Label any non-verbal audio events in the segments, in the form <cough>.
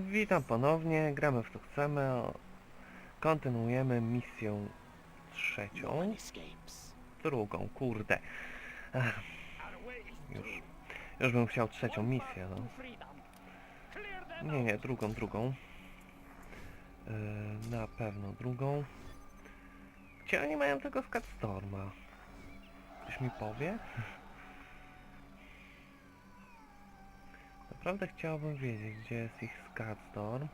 Witam ponownie, gramy w co chcemy. Kontynuujemy misję No trzecią. escapes. Drugą, kurde. Ach, już. Już bym chciał trzecią misję, no. Nie, nie, drugą, drugą. Yy, na pewno drugą. Gdzie oni mają tego Storma? Ktoś mi powie? Naprawdę chciałbym wiedzieć, gdzie jest ich Storm.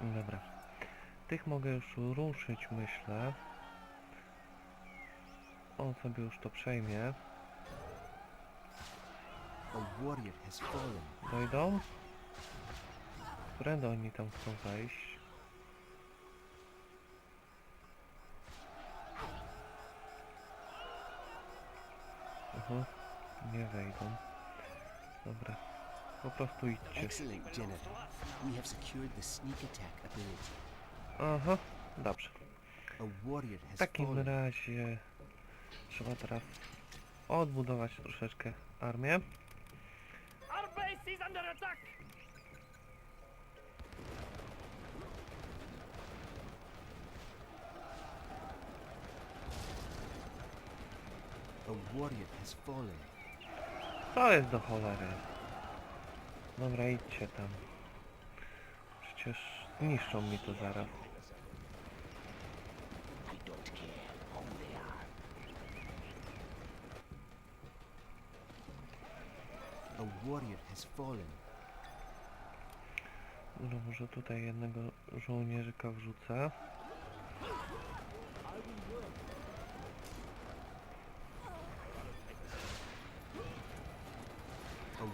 Dobra. Tych mogę już ruszyć, myślę. On sobie już to przejmie. Dojdą? Którędy oni tam chcą wejść? Aha, nie wejdą. Dobra. Po prostu idźcie. Excellent, Jenna. We have secured the sneak attack ability. Aha, dobrze. A warrior W has takim fallen. razie trzeba teraz odbudować troszeczkę armię. Our base is under attack! A warrior has fallen. Co jest do cholery? Dobra, idźcie tam. Przecież zniszczą mi to zaraz. A warrior has fallen. No może tutaj jednego żołnierzyka wrzucę.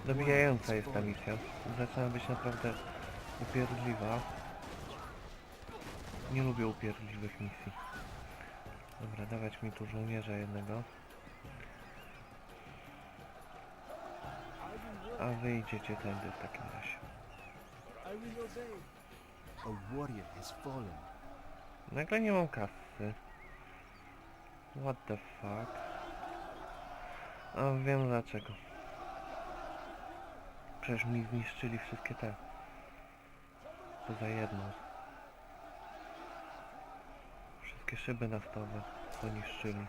Dobijająca jest ta misja. Zaczyna być naprawdę upierdliwa. Nie lubię upierdliwych misji. Dobra, dawać mi tu żołnierza jednego. A wy idziecie tędy w takim razie. Nagle nie mam kasy. What the fuck? A wiem dlaczego. Przecież mi zniszczyli wszystkie te. Poza jedną. Wszystkie szyby naftowe poniszczyli.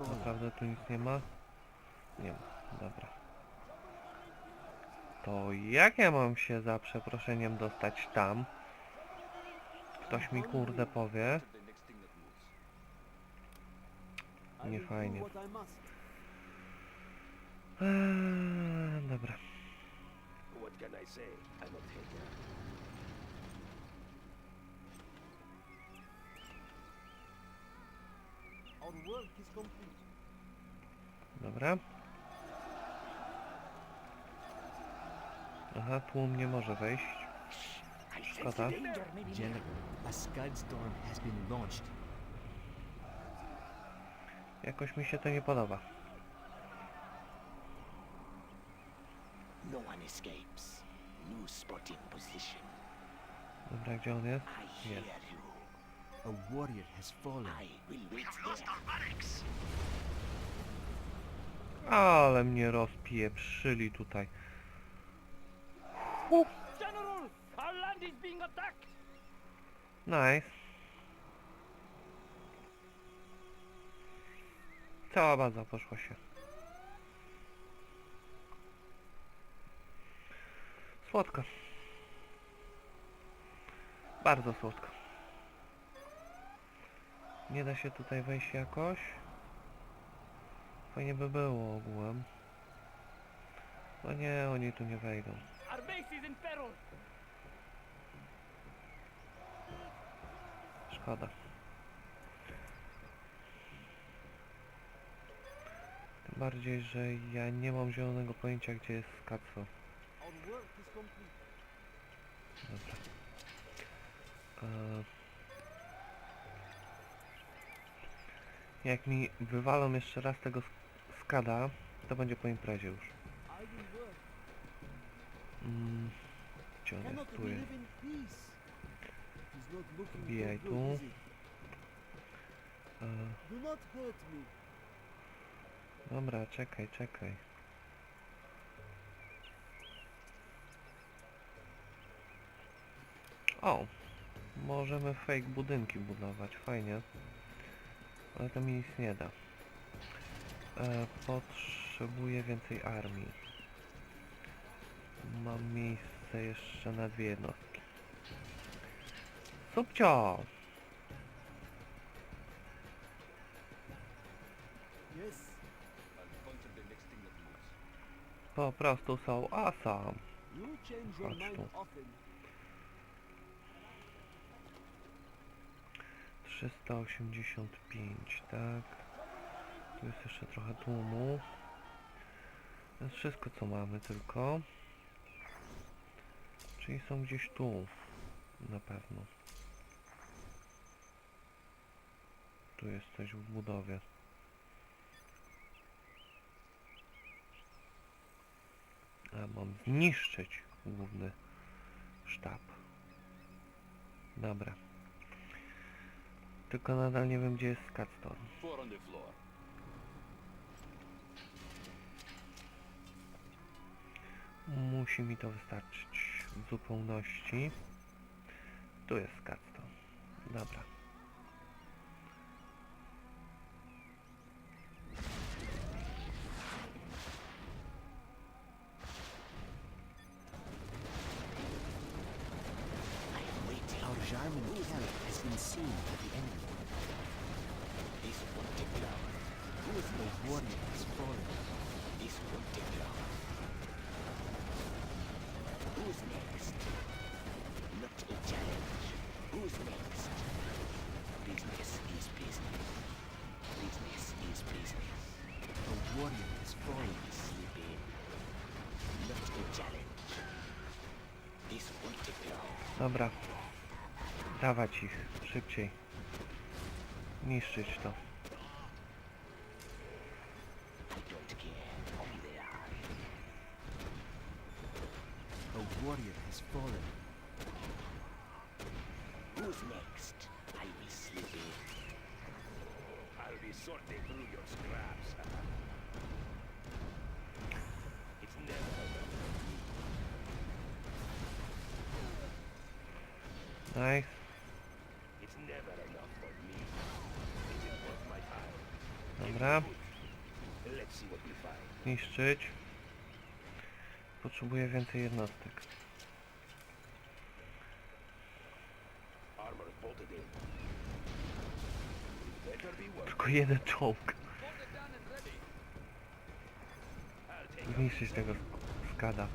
Naprawdę tu nic nie ma? Nie ma. Dobra. To jak ja mam się za przeproszeniem dostać tam? Ktoś mi kurde powie. Nie fajnie. Eee, dobra. What can I say? I'm not hater. Dobra. Aha, tłum nie może wejść. Szkoda. danger, maybe General, a Scud storm has been launched. Jakoś mi się to nie podoba. No one escapes. New spotting position. Dobra, gdzie on jest? I Jest. hear you. A warrior has fallen. I will wait there. Ale mnie rozpieprzyli tutaj. General! Our land is being attacked! Nice. Cała baza poszła się. Słodko. Bardzo słodko. Nie da się tutaj wejść jakoś? Fajnie by było ogółem. No nie, oni tu nie wejdą. Szkoda. Tym bardziej, że ja nie mam zielonego pojęcia, gdzie jest Skatso. Dobra. E... Jak mi wywalą jeszcze raz tego sk- skada, to będzie po imprezie już. Mm. Gdzie on jest? Tu jest. Wbijaj tu. E... Dobra, czekaj, czekaj. O! Możemy fake budynki budować, fajnie. Ale to mi nic nie da. E, potrzebuję więcej armii. Mam miejsce jeszcze na dwie jednostki. Subcio! Po prostu są your Chodź tu. 385, tak. Tu jest jeszcze trochę tłumu. To jest wszystko co mamy tylko. Czyli są gdzieś tu. Na pewno. Tu jest coś w budowie. A mam zniszczyć główny sztab. Dobra. Tylko nadal nie wiem gdzie jest Scatstone. Four on the floor. Musi mi to wystarczyć w zupełności. Tu jest Scatstone. Dobra. Jarman camp has been seen by the enemy. This won't take long. The warrior has fallen. This won't take long. Who's next? Not a challenge. Who's next? Business is business. Business is business. A warrior has fallen. Sleeping. Not a challenge. This won't take long. Dobra. Dawać ich szybciej. Niszczyć to. Who's next? I will sleep in. I'll be sorting through your scraps. it's never. Nice. It's never enough for me. Is it worth my time? Dobra. Niszczyć. Potrzebuję więcej jednostek. Tylko jeden czołg. Zniszczyć tego skada.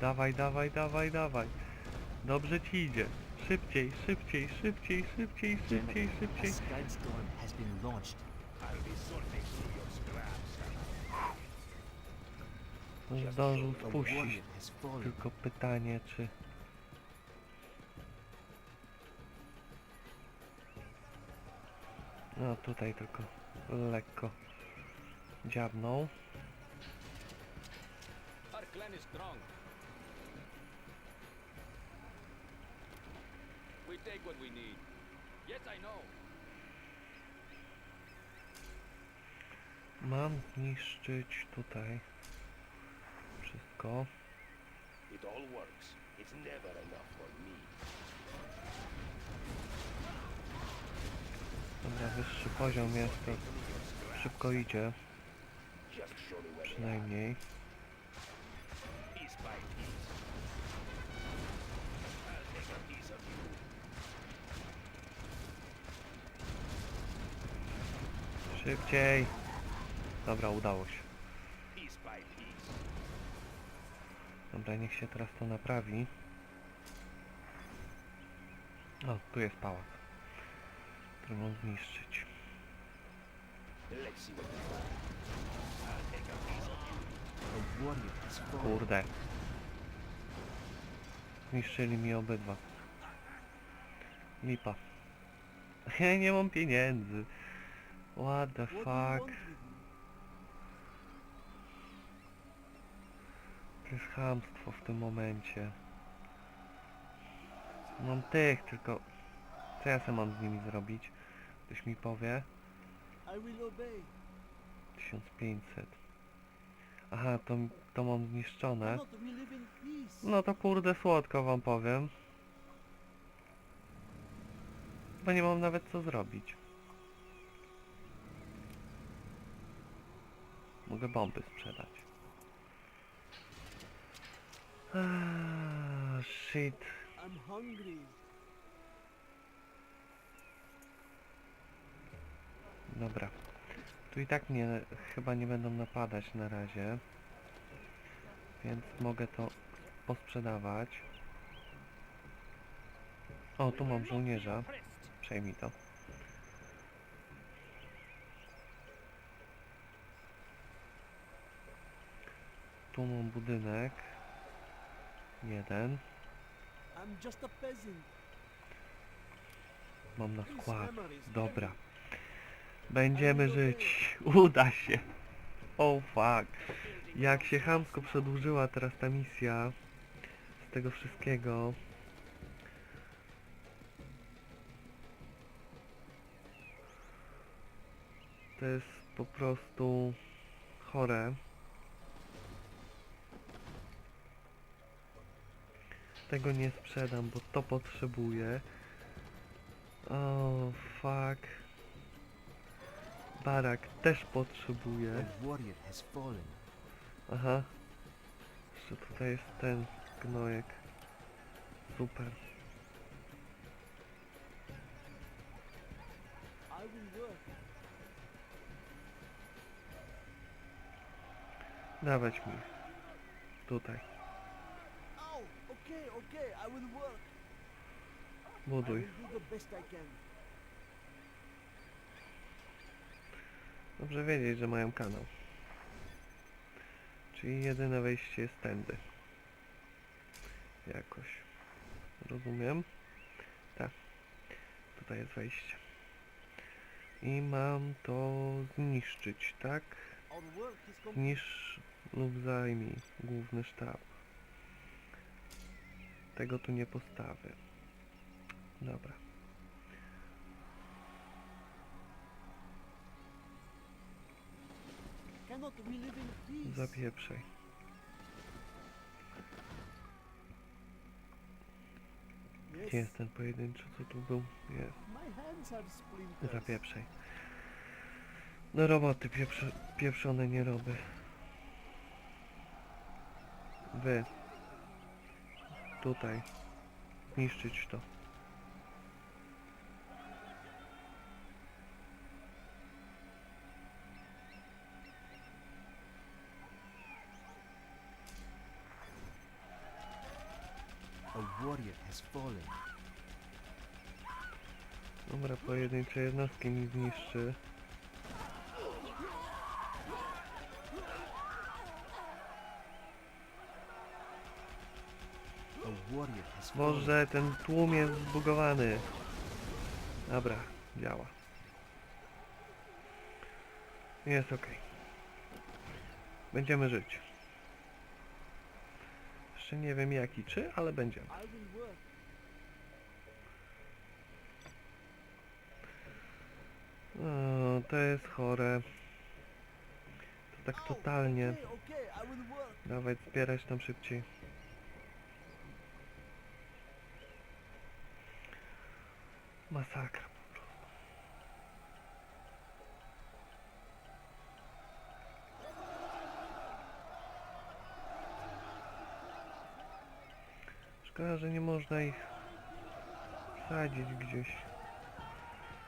Dawaj, dawaj, dawaj, dawaj. Dobrze ci idzie. Szybciej, szybciej, szybciej, szybciej, szybciej, szybciej. Zdążył spuścić. Tylko pytanie, czy... No tutaj tylko lekko dziabnął. Take what we need. Yes, I know. Mam zniszczyć tutaj wszystko. It all works. It's never enough for me. Dobra, wyższy poziom jest, to szybko idzie, przynajmniej. Piece by piece. I'll take a piece of you. Szybciej! Dobra, udało się. Dobra, niech się teraz to naprawi. O, tu jest pałac, który mam zniszczyć. Kurde. Zniszczyli mi obydwa. Lipa. <laughs> Ja nie mam pieniędzy. What the fuck? To jest chamstwo w tym momencie. Mam tych, tylko... Co ja sobie mam z nimi zrobić? Ktoś mi powie? I will obey. 1500. Aha, to, to mam zniszczone. No to kurde słodko wam powiem. Bo nie mam nawet co zrobić. Mogę bomby sprzedać. Ah, shit. I'm hungry. Dobra. Tu i tak mnie chyba nie będą napadać na razie. Więc mogę to posprzedawać. O, tu mam żołnierza. Przejmij to. Tu mam budynek. Jeden. Mam na skład. Dobra. Będziemy żyć. <laughs> Uda się. Oh fuck. Jak się chamsko przedłużyła teraz ta misja z tego wszystkiego. To jest po prostu chore. Tego nie sprzedam, bo to potrzebuję. Oh fuck. Barak też potrzebuje. Aha. Jeszcze tutaj jest ten gnojek. Super. Dawać mi. Tutaj. Okay, okay, I will work. I Buduj. will do the best I can. Dobrze wiedzieć, że mają kanał. Czyli jedyne wejście jest tędy. Jakoś. Rozumiem? Tak. Tutaj jest wejście. I mam to zniszczyć, tak? Zniszcz lub zajmij główny sztab. Tego tu nie postawię. Dobra. Zapieprzaj. Gdzie jest ten pojedynczy, co tu był? Jest. Zapieprzaj. No roboty pieprze, pieprzone nie robię. Wy. Tutaj. Zniszczyć to. A warrior has fallen. Dobra, pojedyncze jednostki mi zniszczy. A Może ten tłum jest zbugowany. Dobra, działa. Jest ok. Będziemy żyć. Jeszcze nie wiem jaki czy, ale będziemy. O, to jest chore. To tak totalnie. Dawaj, zbierać tam szybciej. Masakra. Szkoda, że nie można ich sadzić gdzieś.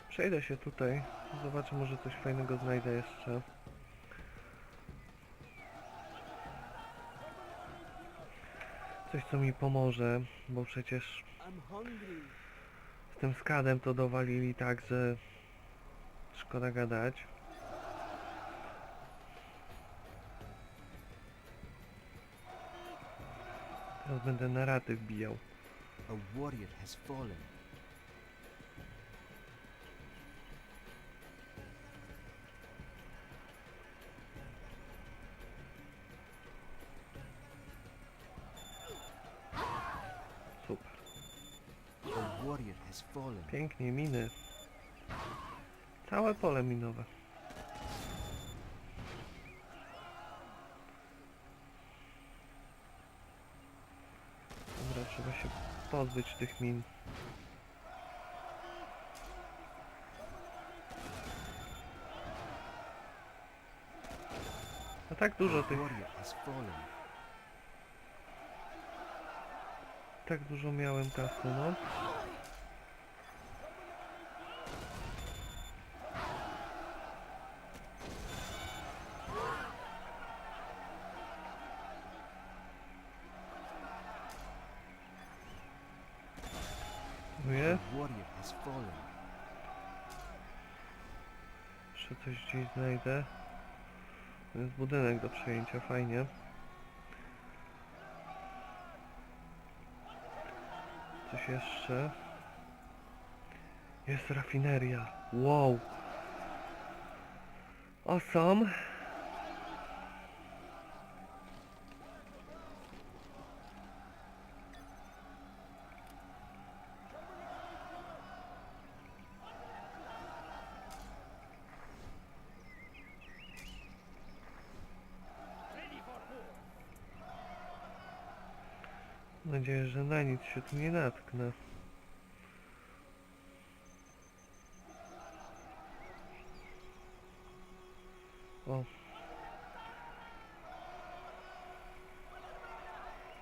Przejdę się tutaj. Zobaczę, może coś fajnego znajdę jeszcze. Coś co mi pomoże, bo przecież tym skadem to dowalili tak, że szkoda gadać. Teraz będę na raty wbijał. A warrior has fallen. pole. Pięknie, miny. Całe pole minowe. Dobra, trzeba się pozbyć tych min. A tak dużo tych... Tak dużo miałem kasy, no. Gdzieś znajdę. Jest budynek do przejęcia, fajnie. Coś jeszcze. Jest rafineria. Wow. Awesome. Mam nadzieję, że na nic się tu nie natknę. O.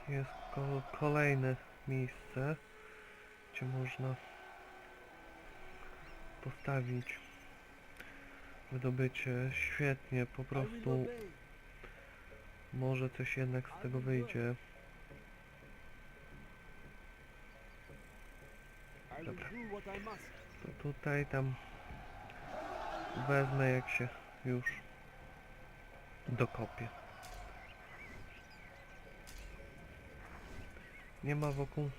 Jest ko kolejne miejsce, gdzie można postawić wydobycie. Świetnie, po prostu może coś jednak z tego wyjdzie. Dobra. To tutaj tam wezmę jak się już dokopię. Nie ma wokół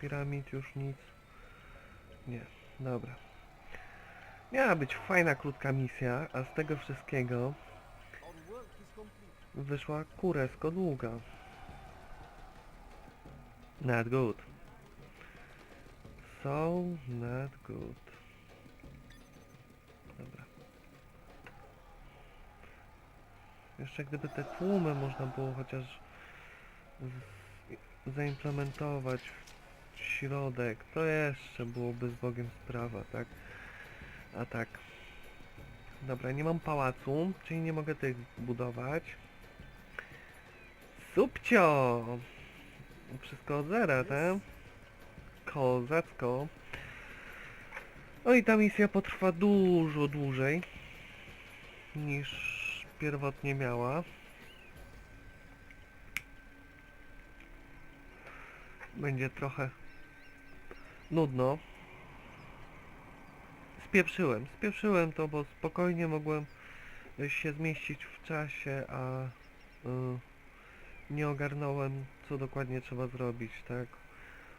piramid już nic. Nie, dobra. Miała być fajna, krótka misja, a z tego wszystkiego wyszła kuresko długa. Not good. So not good. Dobra. Jeszcze gdyby te tłumy można było chociaż zaimplementować w środek, to jeszcze byłoby z Bogiem sprawa, tak? A tak. Dobra, nie mam pałacu, czyli nie mogę tych budować. Subcio! Wszystko od zera, tak? Kozacko. No i ta misja potrwa dużo dłużej niż pierwotnie miała. Będzie trochę nudno. Spieprzyłem, spieprzyłem to, bo spokojnie mogłem się zmieścić w czasie, a y, nie ogarnąłem co dokładnie trzeba zrobić, tak?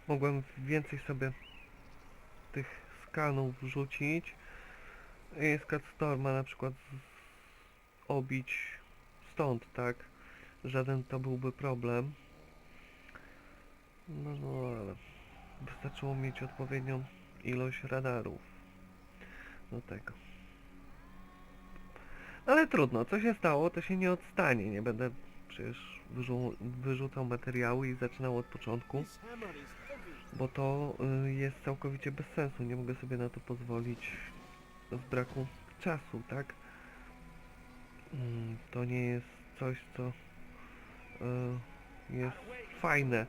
Mogłem więcej sobie tych skanów wrzucić i Storma na przykład obić stąd, tak? Żaden to byłby problem. No, no ale wystarczyło mieć odpowiednią ilość radarów do tego. Ale trudno, co się stało, to się nie odstanie. Nie będę przecież wyrzu wyrzucał materiały i zaczynał od początku bo to y, jest całkowicie bez sensu. Nie mogę sobie na to pozwolić z braku czasu, tak? Mm, To nie jest coś, co y, jest fajne.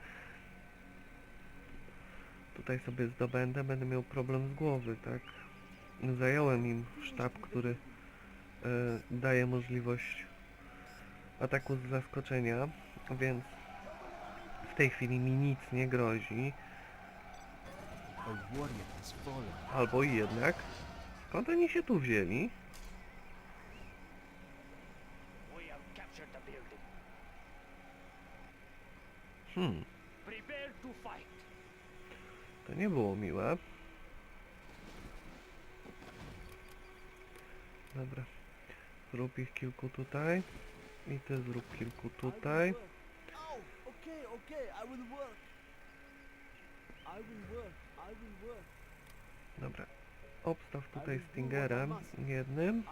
Tutaj sobie zdobędę, będę miał problem z głowy, tak? Zająłem im sztab, który y, daje możliwość ataku z zaskoczenia, więc w tej chwili mi nic nie grozi. A warrior has fallen. Albo i jednak. Skąd oni się tu wzięli? Hmm, to nie było miłe. Dobra. Zrób ich kilku tutaj. I ty zrób kilku tutaj. Oh, I will work. Dobra. Obstaw tutaj Stingerem jednym.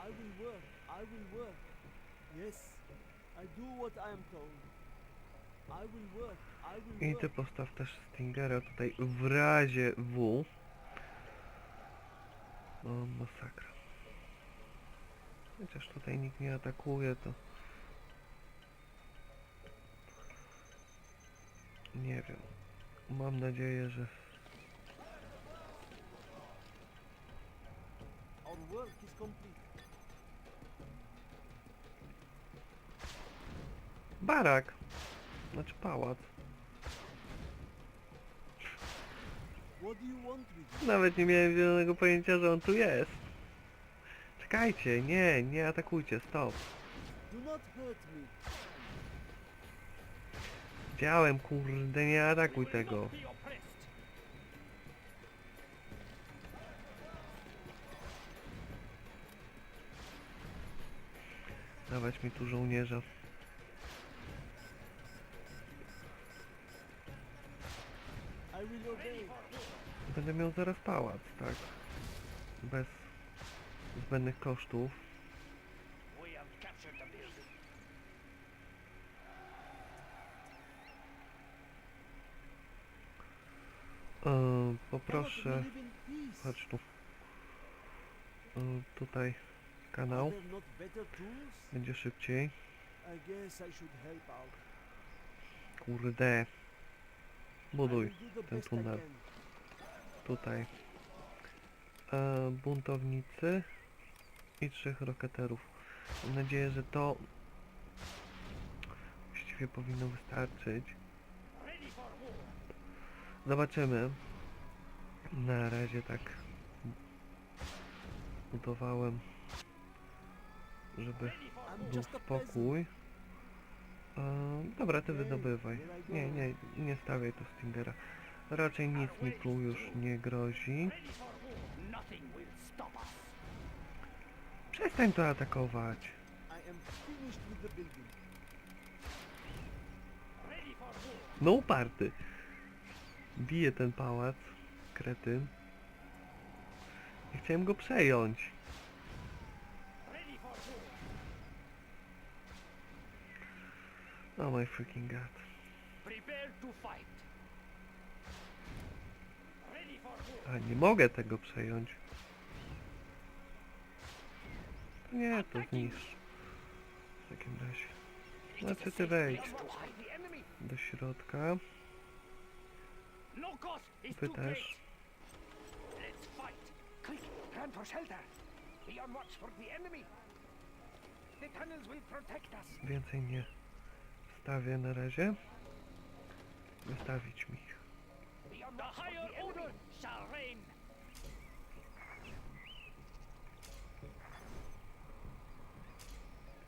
I ty postaw też Stingera tutaj w razie W. No masakra. Chociaż tutaj nikt nie atakuje, to... Nie wiem. Mam nadzieję, że... Our work is complete. Barak! Znaczy pałac. What do you want with me? Nawet nie miałem zielonego pojęcia, że on tu jest. Czekajcie, nie, nie atakujcie, stop. Do not hurt me. Widziałem, kurde, nie atakuj tego. Dawać mi tu żołnierza. Będę miał zaraz pałac, tak? Bez zbędnych kosztów. God, poproszę, chodź tu. E, tutaj kanał, będzie szybciej. Kurde. Buduj ten tunel. tutaj. E, buntownicy i trzech roketerów. Mam nadzieję, że to właściwie powinno wystarczyć. Zobaczymy. Na razie tak budowałem, żeby był spokój. E, dobra, ty wydobywaj. Nie, nie, nie stawiaj tu Stingera. Raczej nic mi tu już nie grozi. Przestań to atakować. No uparty. Bije ten pałac. Kretyn. Ja chciałem go przejąć. Oh my freaking god. A nie mogę tego przejąć. Nie, to zniszcz. W takim razie. Znaczy ty wejdź do środka. No great. też. Więcej nie stawię na razie. Wystawić mi.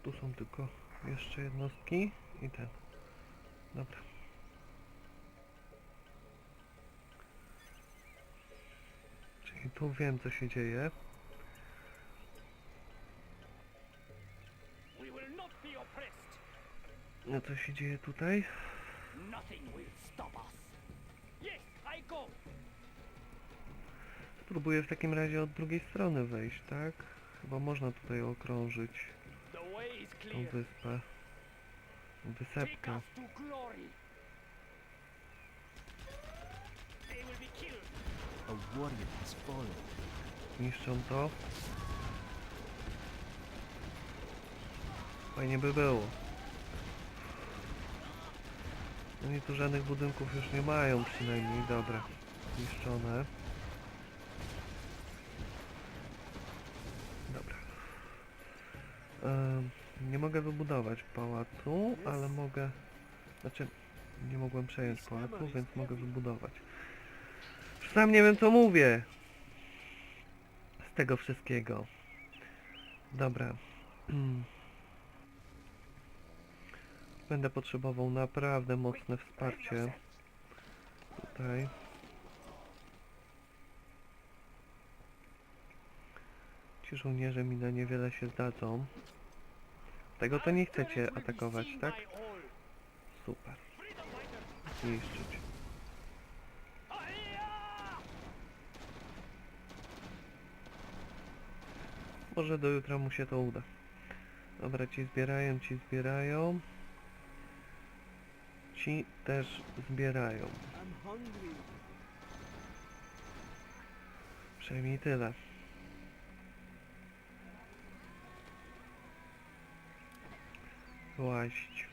Tu są tylko jeszcze jednostki i ten. Dobra. Czyli tu wiem co się dzieje. We will not be oppressed. No co się dzieje tutaj? Spróbuję w takim razie od drugiej strony wejść, tak? Chyba można tutaj okrążyć tą wyspę. Wysepkę. Niszczą to. Fajnie by było. Oni tu żadnych budynków już nie mają przynajmniej. Dobra. Zniszczone. Dobra. Nie mogę wybudować pałacu, ale mogę... Znaczy, nie mogłem przejąć pałacu, więc mogę wybudować. Sam nie wiem co mówię z tego wszystkiego. Dobra. <clears throat> Będę potrzebował naprawdę mocne wsparcie. Tutaj. Ci żołnierze mi na niewiele się zdadzą. Tego to nie chcecie atakować, tak? Super. Niszczyć. Może do jutra mu się to uda. Dobra, ci zbierają, ci zbierają. Ci też zbierają. Przynajmniej tyle. Łaść.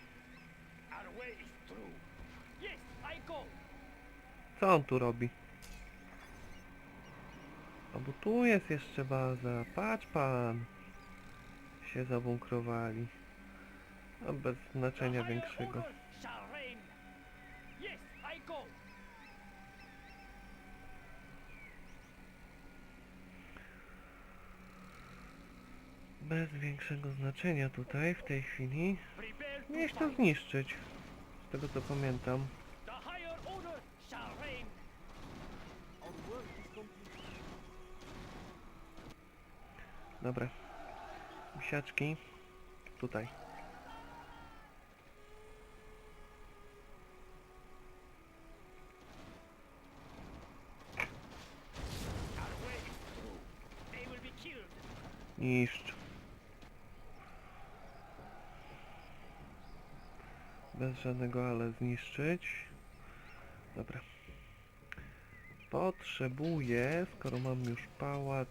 Co on tu robi? A bo tu jest jeszcze baza. Patrz pan. Się zabunkrowali. A bez znaczenia większego. order shall reign. Yes, I go. Bez większego znaczenia tutaj w tej chwili. Miałeś to zniszczyć. Z tego co pamiętam. The higher order shall reign. Our work is complete. Dobra. Misiaczki. Tutaj. Our way is through. They will be killed. Niszcz. Bez żadnego ale zniszczyć. Dobra. Potrzebuję, skoro mam już pałac,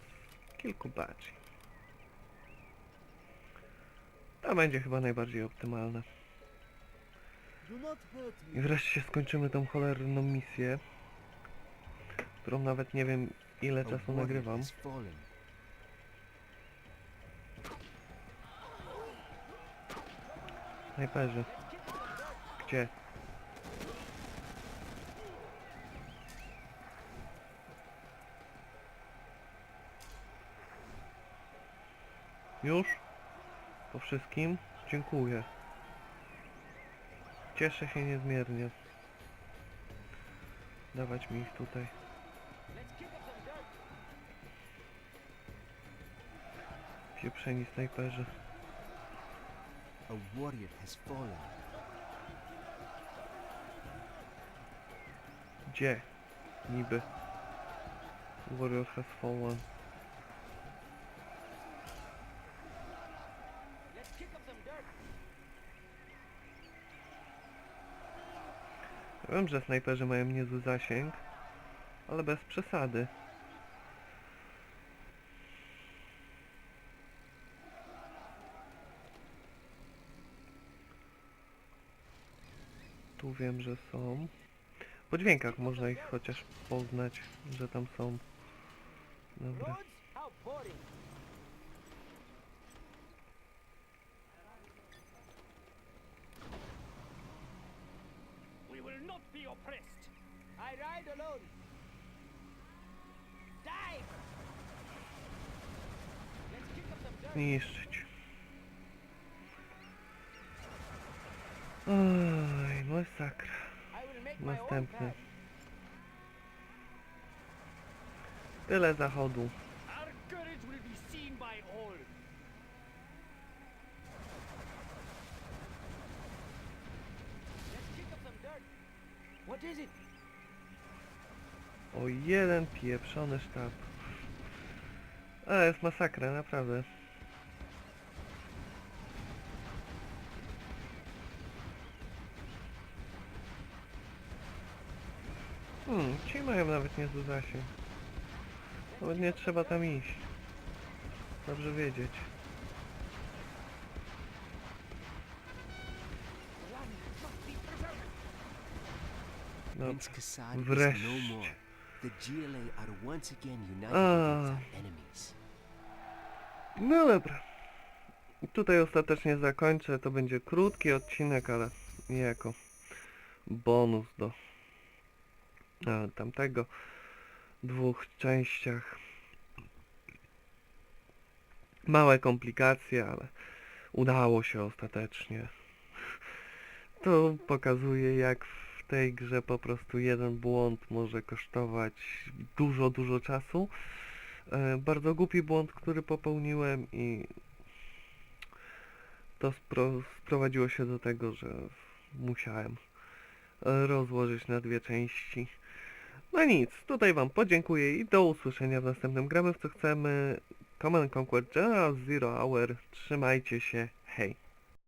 kilku badzi. To będzie chyba najbardziej optymalne. I wreszcie skończymy tą cholerną misję, którą nawet nie wiem ile czasu nagrywam. has Gdzie? Już? Po wszystkim? Dziękuję. Cieszę się niezmiernie. Dawać mi ich tutaj. Pieprzeni snajperzy. A warrior has fallen. Gdzie? Niby. Warrior has fallen. Wiem, że snajperzy mają niezły zasięg, ale bez przesady. Tu wiem, że są. Po dźwiękach można ich chociaż poznać, że tam są. Dobra. Niszczyć. Oj, masakra. Następny. Tyle zachodu. O jeden pieprzony sztab. A, jest masakra, naprawdę. Hmm, ci mają nawet niezły zasięg. Nawet nie trzeba tam iść. Dobrze wiedzieć. No Wreszcie. our enemies. No dobra. Tutaj ostatecznie zakończę. To będzie krótki odcinek, ale niejako bonus do tamtego dwóch częściach. Małe komplikacje, ale udało się ostatecznie. To pokazuje jak w tej grze po prostu jeden błąd może kosztować dużo, dużo czasu. E, bardzo głupi błąd, który popełniłem i to spro sprowadziło się do tego, że musiałem rozłożyć na dwie części. No nic, tutaj wam podziękuję i do usłyszenia w następnym gramy w co chcemy. Command Conquer General Zero Hour. Trzymajcie się, hej.